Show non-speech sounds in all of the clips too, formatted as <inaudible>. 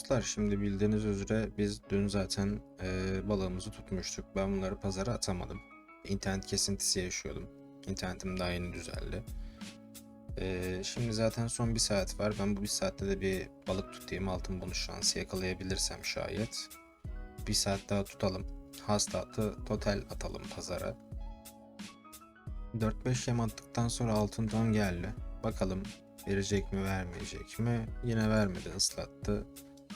Dostlar şimdi bildiğiniz üzere biz dün zaten eee, balığımızı tutmuştuk. Ben bunları pazara atamadım. İnternet kesintisi yaşıyordum. İnternetim daha yeni düzeldi. Eee, şimdi zaten son bir saat var. Ben bu bir saatte de bir balık tutayım. Altın bonus şansı yakalayabilirsem şayet. Bir saat daha tutalım. Hastatı total atalım pazara. 4-5 yem attıktan sonra altın don geldi. Bakalım verecek mi vermeyecek mi? Yine vermedi ıslattı.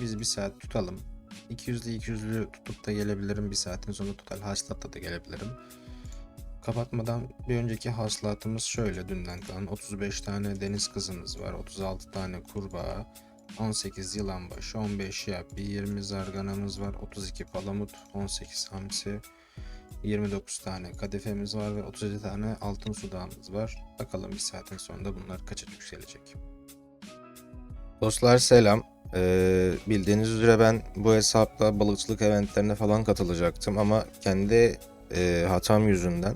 Biz bir saat tutalım. 200'lü 200'lü tutup da gelebilirim. Bir saatin sonra total haslatta da gelebilirim. Kapatmadan bir önceki hasılatımız şöyle dünden kalan 35 tane deniz kızımız var. 36 tane kurbağa, 18 yılan başı, 15 yapi, 20 zarganamız var, 32 palamut, 18 hamsi, 29 tane kadefemiz var ve 37 tane altın sudağımız var. Bakalım bir saatin sonunda bunlar kaça yükselecek. Dostlar selam. Ee, bildiğiniz üzere ben bu hesapla balıkçılık eventlerine falan katılacaktım ama kendi e, hatam yüzünden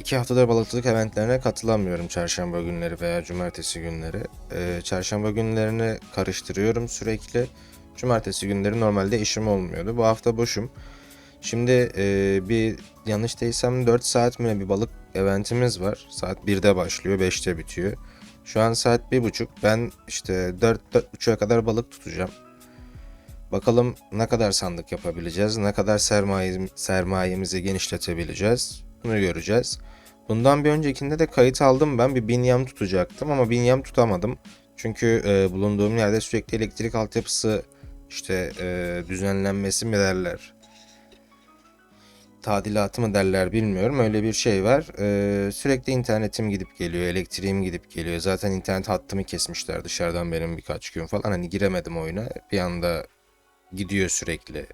iki haftadır balıkçılık eventlerine katılamıyorum çarşamba günleri veya cumartesi günleri. Ee, çarşamba günlerini karıştırıyorum sürekli. Cumartesi günleri normalde işim olmuyordu. Bu hafta boşum. Şimdi e, bir yanlış değilsem 4 saat mi bir balık eventimiz var. Saat 1'de başlıyor, 5'te bitiyor. Şu an saat 1.30. Ben işte 4 4.30'a kadar balık tutacağım. Bakalım ne kadar sandık yapabileceğiz, ne kadar sermaye, sermayemizi genişletebileceğiz. Bunu göreceğiz. Bundan bir öncekinde de kayıt aldım ben bir bin yam tutacaktım ama bin yam tutamadım. Çünkü e, bulunduğum yerde sürekli elektrik altyapısı işte e, düzenlenmesi mi derler tadilatı mı derler bilmiyorum. Öyle bir şey var. Ee, sürekli internetim gidip geliyor, elektriğim gidip geliyor. Zaten internet hattımı kesmişler dışarıdan benim birkaç gün falan. Hani giremedim oyuna. Bir anda gidiyor sürekli.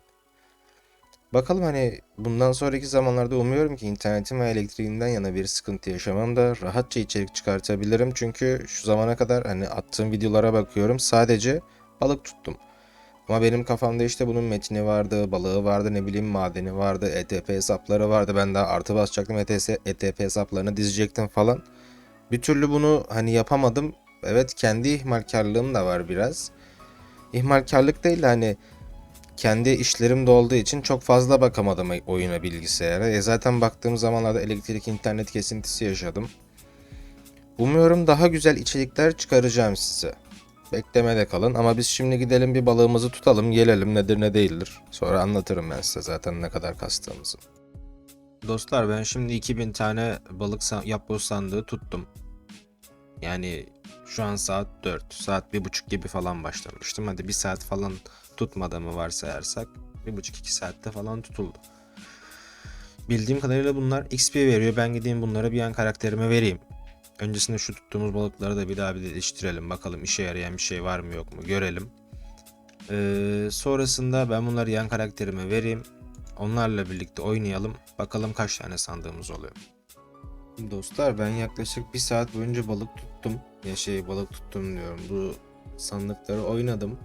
Bakalım hani bundan sonraki zamanlarda umuyorum ki internetim ve elektriğimden yana bir sıkıntı yaşamam da rahatça içerik çıkartabilirim. Çünkü şu zamana kadar hani attığım videolara bakıyorum sadece balık tuttum. Ama benim kafamda işte bunun metni vardı, balığı vardı, ne bileyim madeni vardı, ETP hesapları vardı. Ben daha artı basacaktım, ETS, ETP hesaplarını dizecektim falan. Bir türlü bunu hani yapamadım. Evet kendi ihmalkarlığım da var biraz. İhmalkarlık değil de hani kendi işlerim de olduğu için çok fazla bakamadım oyuna bilgisayara. E zaten baktığım zamanlarda elektrik internet kesintisi yaşadım. Umuyorum daha güzel içerikler çıkaracağım size. Beklemede kalın ama biz şimdi gidelim bir balığımızı tutalım gelelim nedir ne değildir. Sonra anlatırım ben size zaten ne kadar kastığımızı. Dostlar ben şimdi 2000 tane balık yapboz sandığı tuttum. Yani şu an saat 4, saat 1.30 gibi falan başlamıştım. Hadi bir saat falan tutmadığımı varsayarsak 1.5-2 saatte falan tutuldu. Bildiğim kadarıyla bunlar XP veriyor. Ben gideyim bunlara bir yan karakterime vereyim. Öncesinde şu tuttuğumuz balıkları da bir daha bir değiştirelim. Bakalım işe yarayan bir şey var mı yok mu görelim. Ee, sonrasında ben bunları yan karakterime vereyim. Onlarla birlikte oynayalım. Bakalım kaç tane sandığımız oluyor. Dostlar ben yaklaşık bir saat boyunca balık tuttum. Ya şey balık tuttum diyorum. Bu sandıkları oynadım.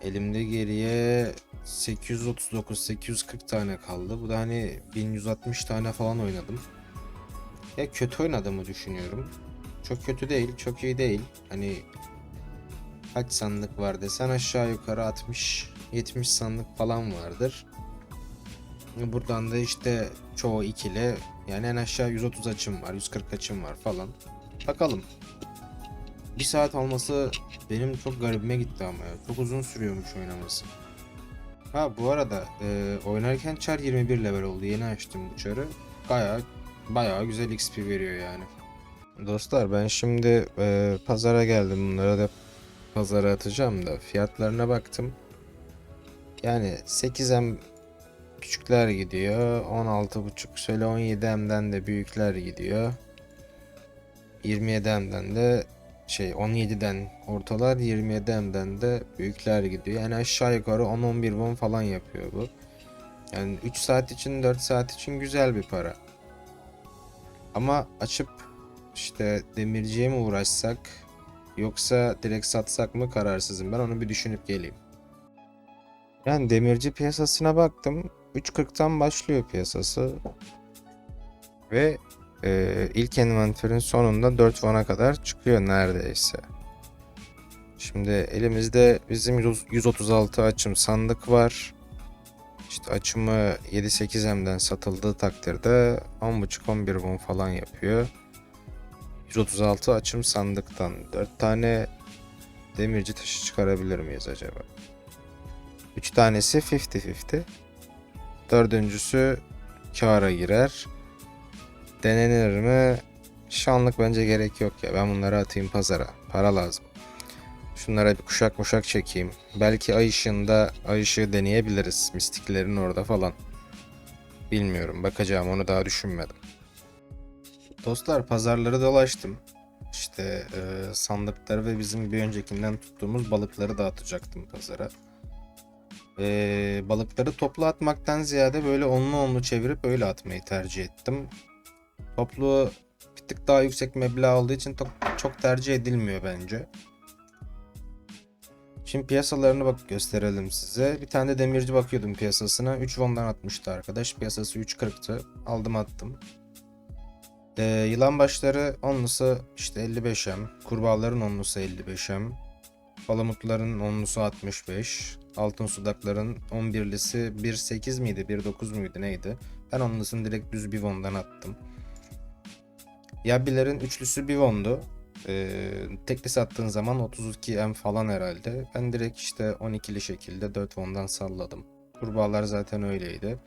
Elimde geriye 839-840 tane kaldı. Bu da hani 1160 tane falan oynadım. Ya kötü oynadığımı düşünüyorum. Çok kötü değil, çok iyi değil. Hani kaç sandık var desen aşağı yukarı 60 70 sandık falan vardır. Buradan da işte çoğu ikili yani en aşağı 130 açım var, 140 açım var falan. Bakalım. Bir saat olması benim çok garibime gitti ama ya. Çok uzun sürüyormuş oynaması. Ha bu arada e, oynarken çar 21 level oldu. Yeni açtım bu çarı. Bayağı bayağı güzel XP veriyor yani. Dostlar ben şimdi e, pazara geldim. Bunları da pazara atacağım da fiyatlarına baktım. Yani 8M küçükler gidiyor. 16.5 şöyle 17M'den de büyükler gidiyor. 27M'den de şey 17'den ortalar 27M'den de büyükler gidiyor. Yani aşağı yukarı 10-11 won falan yapıyor bu. Yani 3 saat için 4 saat için güzel bir para. Ama açıp işte demirciye mi uğraşsak yoksa direkt satsak mı kararsızım. Ben onu bir düşünüp geleyim. Yani demirci piyasasına baktım. 3.40'tan başlıyor piyasası. Ve e, ilk envanterin sonunda 4 vana kadar çıkıyor neredeyse. Şimdi elimizde bizim 100 136 açım sandık var. Açımı 7-8M'den satıldığı takdirde 10.5-11 won falan yapıyor. 136 açım sandıktan 4 tane demirci taşı çıkarabilir miyiz acaba? 3 tanesi 50-50. Dördüncüsü kâra girer. Denenir mi? Şanlık bence gerek yok ya. Ben bunları atayım pazara. Para lazım. Şunlara bir kuşak muşak çekeyim. Belki ay ışığında ay ışığı deneyebiliriz. Mistiklerin orada falan. Bilmiyorum. Bakacağım. Onu daha düşünmedim. Dostlar pazarları dolaştım. İşte e, sandıkları ve bizim bir öncekinden tuttuğumuz balıkları dağıtacaktım pazara. E, balıkları toplu atmaktan ziyade böyle onlu onlu çevirip öyle atmayı tercih ettim. Toplu bir tık daha yüksek meblağ olduğu için çok tercih edilmiyor bence. Şimdi piyasalarını bak gösterelim size. Bir tane de demirci bakıyordum piyasasına. 3 won'dan atmıştı arkadaş. Piyasası 3.40'tı. Aldım attım. Ee, yılan başları onlusu işte 55M. Kurbağaların onlusu 55M. Palamutların onlusu 65. Altın sudakların 11'lisi 1.8 miydi 1.9 muydu neydi? Ben onlusunu direkt düz bir won'dan attım. Yabilerin üçlüsü bir won'du. Ee, tekli sattığın zaman 32 M falan herhalde. Ben direkt işte 12'li şekilde 4 won'dan salladım. Kurbağalar zaten öyleydi.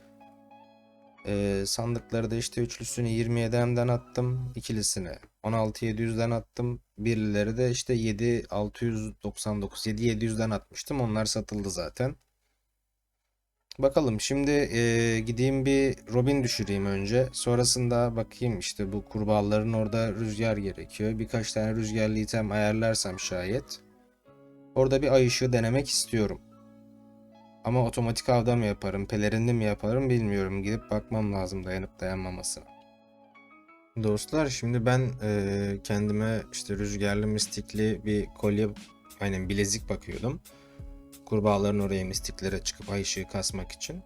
Ee, sandıkları da işte üçlüsünü 27 M'den attım. ikilisini 16.700'den attım. Birlileri de işte 7.699 7.700'den atmıştım. Onlar satıldı zaten. Bakalım şimdi e, gideyim bir Robin düşüreyim önce. Sonrasında bakayım işte bu kurbağaların orada rüzgar gerekiyor. Birkaç tane rüzgarlı item ayarlarsam şayet. Orada bir ay ışığı denemek istiyorum. Ama otomatik avda mı yaparım, pelerinli mi yaparım bilmiyorum. Gidip bakmam lazım dayanıp dayanmamasına. Dostlar şimdi ben e, kendime işte rüzgarlı mistikli bir kolye, aynen bilezik bakıyordum kurbağaların oraya mistiklere çıkıp ay ışığı kasmak için.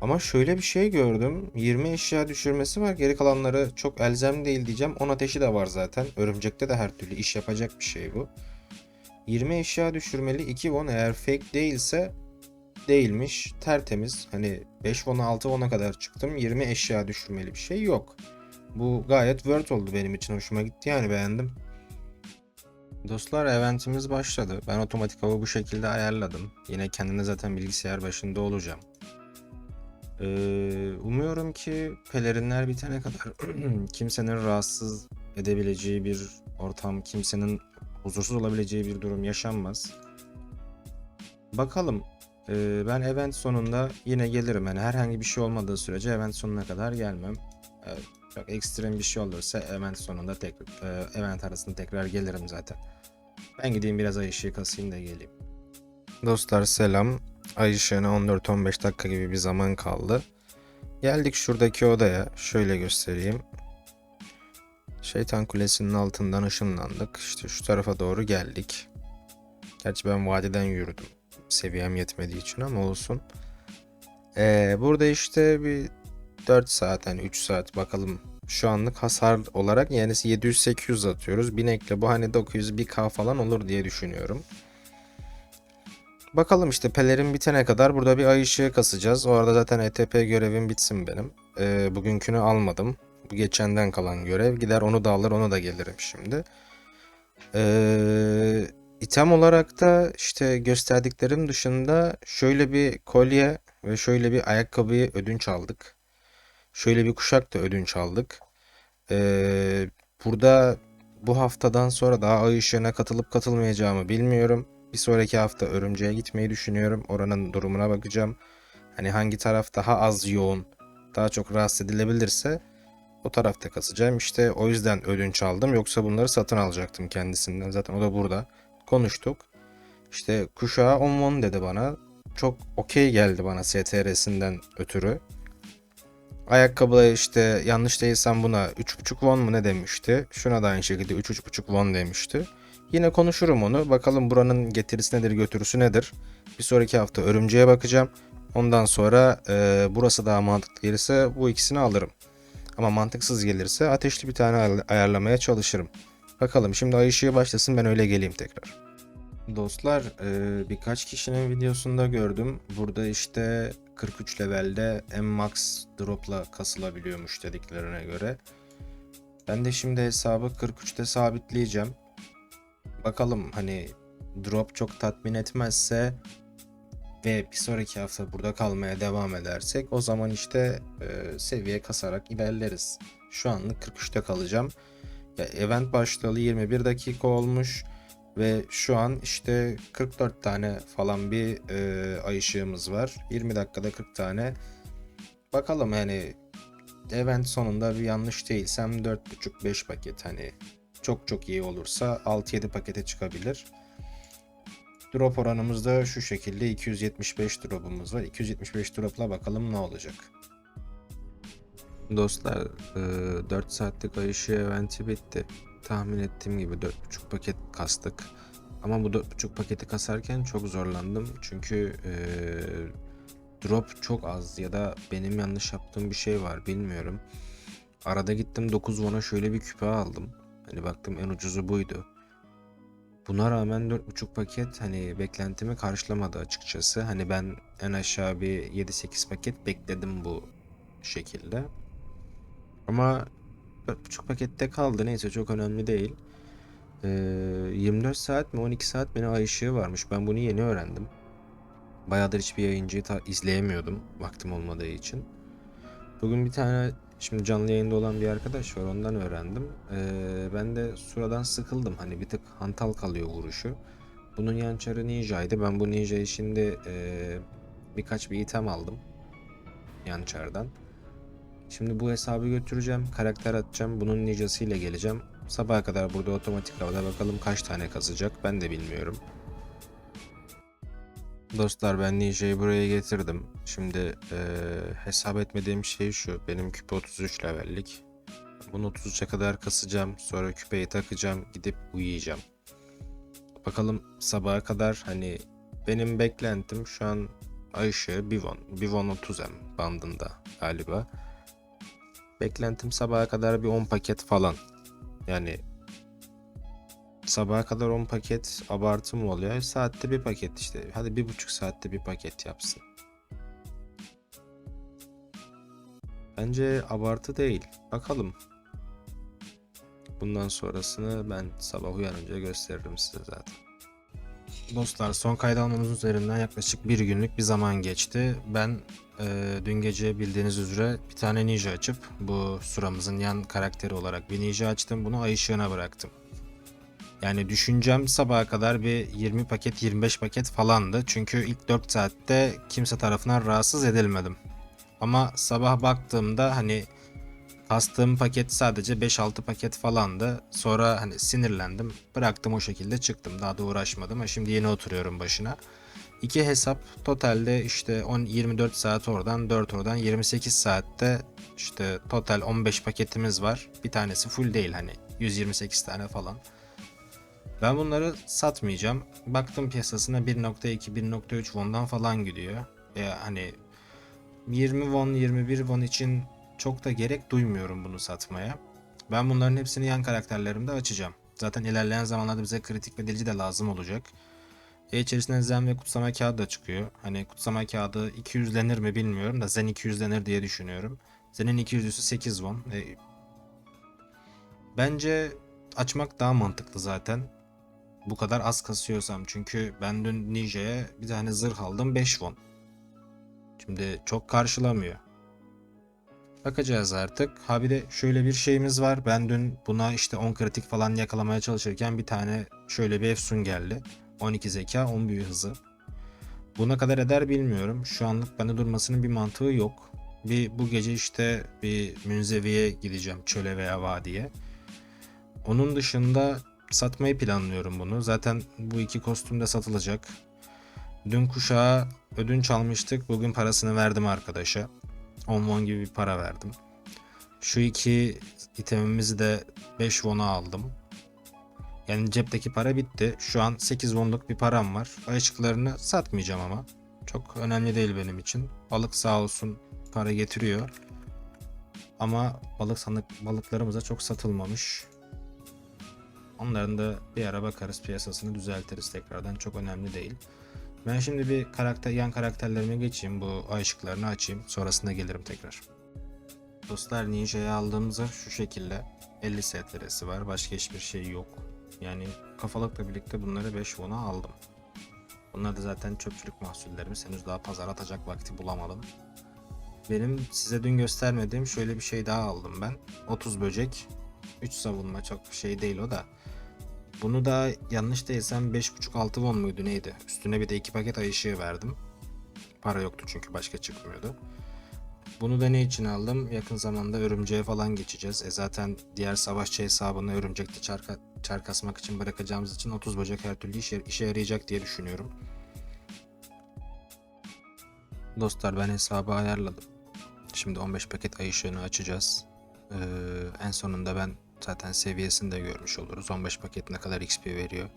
Ama şöyle bir şey gördüm. 20 eşya düşürmesi var. Geri kalanları çok elzem değil diyeceğim. 10 ateşi de var zaten. Örümcekte de her türlü iş yapacak bir şey bu. 20 eşya düşürmeli 2 won eğer fake değilse değilmiş. Tertemiz. Hani 5 won'a 6 won'a kadar çıktım. 20 eşya düşürmeli bir şey yok. Bu gayet word oldu benim için. Hoşuma gitti yani beğendim. Dostlar eventimiz başladı. Ben otomatik hava bu şekilde ayarladım. Yine kendine zaten bilgisayar başında olacağım. Ee, umuyorum ki pelerinler bitene kadar <clears throat> kimsenin rahatsız edebileceği bir ortam, kimsenin huzursuz olabileceği bir durum yaşanmaz. Bakalım. Ee, ben event sonunda yine gelirim. Yani herhangi bir şey olmadığı sürece event sonuna kadar gelmem. Evet, çok ekstrem bir şey olursa event sonunda tekrar e, event arasında tekrar gelirim zaten. Ben gideyim biraz ay ışığı kasayım da geleyim. Dostlar selam. Ay ışığına 14-15 dakika gibi bir zaman kaldı. Geldik şuradaki odaya. Şöyle göstereyim. Şeytan Kulesi'nin altından ışınlandık. İşte şu tarafa doğru geldik. Gerçi ben vadiden yürüdüm. Seviyem yetmediği için ama olsun. Ee, burada işte bir 4 saat hani 3 saat bakalım şu anlık hasar olarak yani 700-800 atıyoruz. Binekle bu hani 900-1k falan olur diye düşünüyorum. Bakalım işte pelerin bitene kadar burada bir ay ışığı kasacağız. O arada zaten ETP görevim bitsin benim. Ee, bugünkünü almadım. Bu geçenden kalan görev. Gider onu da alır onu da gelirim şimdi. Ee, item olarak da işte gösterdiklerim dışında şöyle bir kolye ve şöyle bir ayakkabıyı ödünç aldık. Şöyle bir kuşak da ödünç aldık. Ee, burada bu haftadan sonra daha ay ışığına katılıp katılmayacağımı bilmiyorum. Bir sonraki hafta örümceğe gitmeyi düşünüyorum. Oranın durumuna bakacağım. Hani hangi taraf daha az yoğun, daha çok rahatsız edilebilirse o tarafta kasacağım. İşte o yüzden ödünç aldım. Yoksa bunları satın alacaktım kendisinden. Zaten o da burada. Konuştuk. İşte kuşağı 10 won dedi bana. Çok okey geldi bana STR'sinden ötürü. Ayakkabıda işte yanlış değilsem buna 3.5 won mu ne demişti. Şuna da aynı şekilde 3-3.5 won demişti. Yine konuşurum onu. Bakalım buranın getirisi nedir götürüsü nedir. Bir sonraki hafta örümceğe bakacağım. Ondan sonra e, burası daha mantıklı gelirse bu ikisini alırım. Ama mantıksız gelirse ateşli bir tane ayarlamaya çalışırım. Bakalım şimdi ay ışığı başlasın ben öyle geleyim tekrar. Dostlar e, birkaç kişinin videosunda gördüm. Burada işte 43 levelde M-Max dropla kasılabiliyormuş dediklerine göre. Ben de şimdi hesabı 43'te sabitleyeceğim. Bakalım hani drop çok tatmin etmezse ve bir sonraki hafta burada kalmaya devam edersek o zaman işte e, seviye kasarak ilerleriz. Şu anlık 43'te kalacağım. Ya, event başlayalı 21 dakika olmuş. Ve şu an işte 44 tane falan bir e, ay ışığımız var. 20 dakikada 40 tane. Bakalım yani event sonunda bir yanlış değilsem 4.5-5 paket hani çok çok iyi olursa 6-7 pakete çıkabilir. Drop oranımız da şu şekilde 275 drop'umuz var. 275 drop'la bakalım ne olacak. Dostlar 4 saatlik ay ışığı eventi bitti tahmin ettiğim gibi 4.5 paket kastık. Ama bu 4.5 paketi kasarken çok zorlandım. Çünkü ee, drop çok az ya da benim yanlış yaptığım bir şey var bilmiyorum. Arada gittim 9 won'a şöyle bir küpe aldım. Hani baktım en ucuzu buydu. Buna rağmen 4.5 paket hani beklentimi karşılamadı açıkçası. Hani ben en aşağı bir 7-8 paket bekledim bu şekilde. Ama 4.5 pakette kaldı. Neyse çok önemli değil. Ee, 24 saat mi 12 saat ne ay ışığı varmış. Ben bunu yeni öğrendim. Bayağıdır hiçbir yayıncıyı izleyemiyordum vaktim olmadığı için. Bugün bir tane şimdi canlı yayında olan bir arkadaş var ondan öğrendim. Ee, ben de suradan sıkıldım. Hani bir tık hantal kalıyor vuruşu. Bunun yançarı ninjaydı. Ben bu ninjayı şimdi ee, birkaç bir item aldım. Yançardan. Şimdi bu hesabı götüreceğim. Karakter atacağım. Bunun nicasıyla geleceğim. Sabaha kadar burada otomatik havada bakalım kaç tane kazacak. Ben de bilmiyorum. Dostlar ben Ninja'yı buraya getirdim. Şimdi e, hesap etmediğim şey şu. Benim küpe 33 levellik. Bunu 33'e kadar kasacağım. Sonra küpeyi takacağım. Gidip uyuyacağım. Bakalım sabaha kadar hani benim beklentim şu an ay ışığı Bivon. Bivon 30M bandında galiba. Beklentim sabaha kadar bir 10 paket falan. Yani sabaha kadar 10 paket abartı mı oluyor? Saatte bir paket işte. Hadi bir buçuk saatte bir paket yapsın. Bence abartı değil. Bakalım. Bundan sonrasını ben sabah uyanınca gösteririm size zaten. Dostlar son kayda almamız üzerinden yaklaşık bir günlük bir zaman geçti. Ben e, dün gece bildiğiniz üzere bir tane ninja açıp bu suramızın yan karakteri olarak bir ninja açtım. Bunu ay ışığına bıraktım. Yani düşüncem sabaha kadar bir 20 paket 25 paket falandı. Çünkü ilk 4 saatte kimse tarafından rahatsız edilmedim. Ama sabah baktığımda hani Kastığım paket sadece 5-6 paket falandı. Sonra hani sinirlendim. Bıraktım o şekilde çıktım. Daha da uğraşmadım. Şimdi yeni oturuyorum başına. İki hesap totalde işte 10 24 saat oradan 4 oradan 28 saatte işte total 15 paketimiz var. Bir tanesi full değil hani 128 tane falan. Ben bunları satmayacağım. Baktım piyasasına 1.2 1.3 won'dan falan gidiyor. E hani 20 won 21 won için çok da gerek duymuyorum bunu satmaya. Ben bunların hepsini yan karakterlerimde açacağım. Zaten ilerleyen zamanlarda bize kritik ve delici de lazım olacak. E içerisinden zen ve kutsama kağıdı da çıkıyor. Hani kutsama kağıdı 200'lenir mi bilmiyorum da zen 200'lenir diye düşünüyorum. Zen'in 200'lüsü 8 won. E, bence açmak daha mantıklı zaten. Bu kadar az kasıyorsam çünkü ben dün Ninja'ya bir tane zırh aldım 5 won. Şimdi çok karşılamıyor. Bakacağız artık. Ha bir de şöyle bir şeyimiz var. Ben dün buna işte 10 kritik falan yakalamaya çalışırken bir tane şöyle bir efsun geldi. 12 zeka 10 büyü hızı. Buna kadar eder bilmiyorum. Şu anlık bende durmasının bir mantığı yok. Bir bu gece işte bir münzeviye gideceğim çöle veya vadiye. Onun dışında satmayı planlıyorum bunu. Zaten bu iki kostüm de satılacak. Dün kuşağa ödünç almıştık. Bugün parasını verdim arkadaşa. 10 won gibi bir para verdim. Şu iki itemimizi de 5 won'a aldım. Yani cepteki para bitti. Şu an 8 wonluk bir param var. Ayıcıklarını satmayacağım ama. Çok önemli değil benim için. Balık sağ olsun para getiriyor. Ama balık sanık balıklarımız da çok satılmamış. Onların da bir ara bakarız piyasasını düzeltiriz tekrardan çok önemli değil. Ben şimdi bir karakter yan karakterlerime geçeyim bu ay ışıklarını açayım sonrasında gelirim tekrar. Dostlar Ninja'yı aldığımızda şu şekilde 50 set lirası var başka hiçbir şey yok. Yani kafalıkla birlikte bunları 5 won'a aldım. Bunlar da zaten çöpçülük mahsullerimiz henüz daha pazara atacak vakti bulamadım. Benim size dün göstermediğim şöyle bir şey daha aldım ben. 30 böcek, 3 savunma çok şey değil o da. Bunu da yanlış değilsem 5.5-6 won muydu neydi? Üstüne bir de 2 paket ay ışığı verdim. Para yoktu çünkü başka çıkmıyordu. Bunu da ne için aldım? Yakın zamanda örümceğe falan geçeceğiz. E zaten diğer savaşçı hesabını örümcekte çarka, çark için bırakacağımız için 30 böcek her türlü işe, işe yarayacak diye düşünüyorum. Dostlar ben hesabı ayarladım. Şimdi 15 paket ay ışığını açacağız. Ee, en sonunda ben zaten seviyesini de görmüş oluruz. 15 paket ne kadar XP veriyor.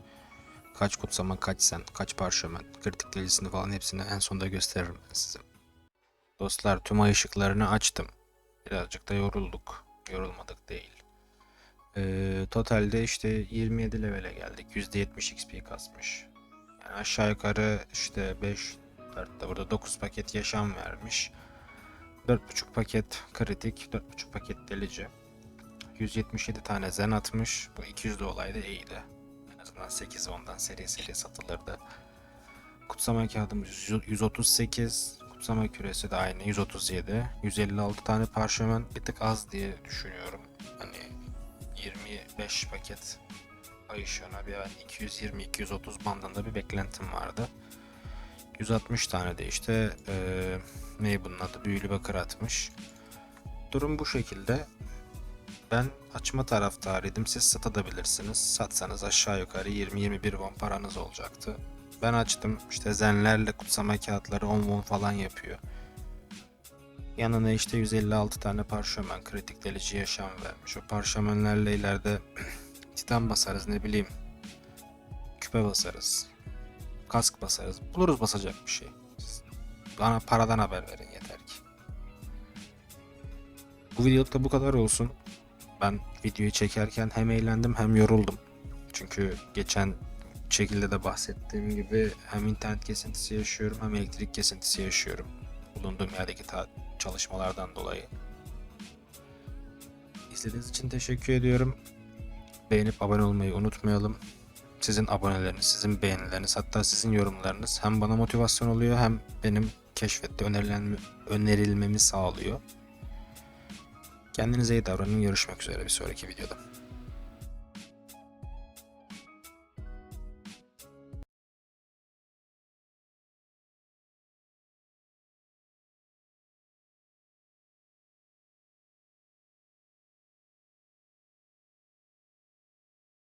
Kaç kutsama, kaç sen, kaç parşömen, kritik delisini falan hepsini en sonunda gösteririm ben size. Dostlar tüm ay ışıklarını açtım. Birazcık da yorulduk. Yorulmadık değil. Ee, totalde işte 27 levele geldik. %70 XP kasmış. Yani aşağı yukarı işte 5, 4 burada 9 paket yaşam vermiş. 4.5 paket kritik, 4.5 paket delici. 177 tane zen atmış. Bu 200'lü olayda iyiydi. En azından 8 ondan seri seri satılırdı. Kutsama kağıdımız 100 138. Kutsama küresi de aynı 137. 156 tane parşömen bir tık az diye düşünüyorum. Hani 25 paket ay ışığına bir 220-230 bandında bir beklentim vardı. 160 tane de işte eee ne bunun adı büyülü bakır atmış. Durum bu şekilde. Ben açma taraftarıydım. Siz satabilirsiniz. Satsanız aşağı yukarı 20-21 won paranız olacaktı. Ben açtım. İşte zenlerle kutsama kağıtları 10 won falan yapıyor. Yanına işte 156 tane parşömen kritik delici yaşam vermiş. O parşömenlerle ileride <clears throat> titan basarız ne bileyim. Küpe basarız. Kask basarız. Buluruz basacak bir şey. Siz bana paradan haber verin yeter ki. Bu videoluk da bu kadar olsun. Ben videoyu çekerken hem eğlendim hem yoruldum. Çünkü geçen şekilde de bahsettiğim gibi hem internet kesintisi yaşıyorum hem elektrik kesintisi yaşıyorum. Bulunduğum yerdeki çalışmalardan dolayı. İzlediğiniz için teşekkür ediyorum. Beğenip abone olmayı unutmayalım. Sizin aboneleriniz, sizin beğenileriniz, hatta sizin yorumlarınız hem bana motivasyon oluyor hem benim keşfette önerilen, önerilmemi sağlıyor. Kendinize iyi davranın. Görüşmek üzere bir sonraki videoda.